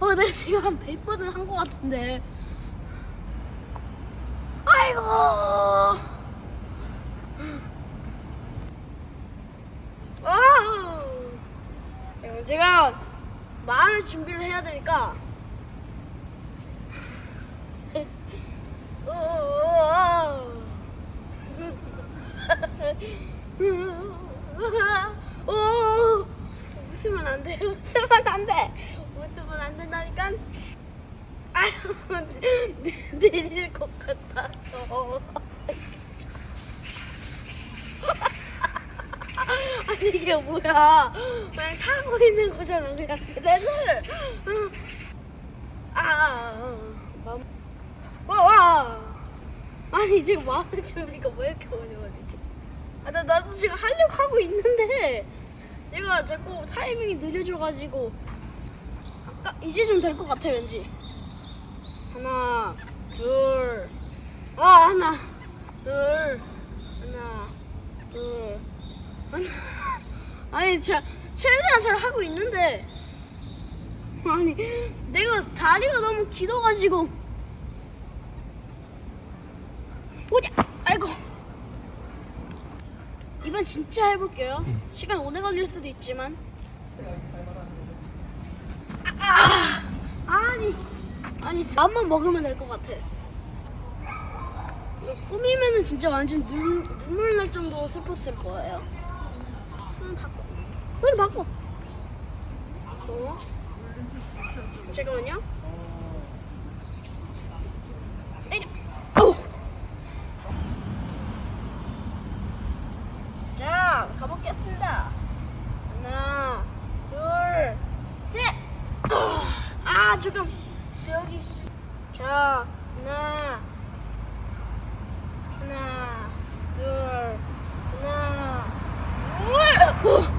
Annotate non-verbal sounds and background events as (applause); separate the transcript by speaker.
Speaker 1: 어, 내가 지금 한 100번은 한 것 같은데. 아이고. 와우. 지금 제가 마음의 준비를 해야 되니까. 오, 웃으면 안 돼. 웃으면 안 돼. 안 된다니까. 아유, 내- (laughs) 내릴 것 같아서. (laughs) 아니 이게 뭐야? 그냥 타고 있는 거잖아. 그냥 내를. 아, 마음. 와 와. 아니 지금 마음의 준비가 왜 이렇게 어려워지지? 아, 나 나도 지금 하려고 하고 있는데 얘가 자꾸 타이밍이 느려져가지고 아까 이제 좀 될 것 같아 왠지. 하나, 둘, 아 하나, 둘, 하나, 둘, 하나. (laughs) 아니 저 최대한 잘 하고 있는데 아니 내가 다리가 너무 길어가지고 뭐냐? 아이고. 이번 진짜 해볼게요. 시간 오래 걸릴 수도 있지만. 아, 아, 아니, 아니, 맘만 먹으면 될 것 같아. 이거 꾸미면은 진짜 완전 눈, 눈물 날 정도로 슬펐을 거예요. 손 바꿔. 손 바꿔. 어? 잠깐만요. 내려. 아우. 자, 가보겠습니다. 하나, 둘, 셋. 아, 조금 저기. 저 하나. 하나 둘 하나. 우와!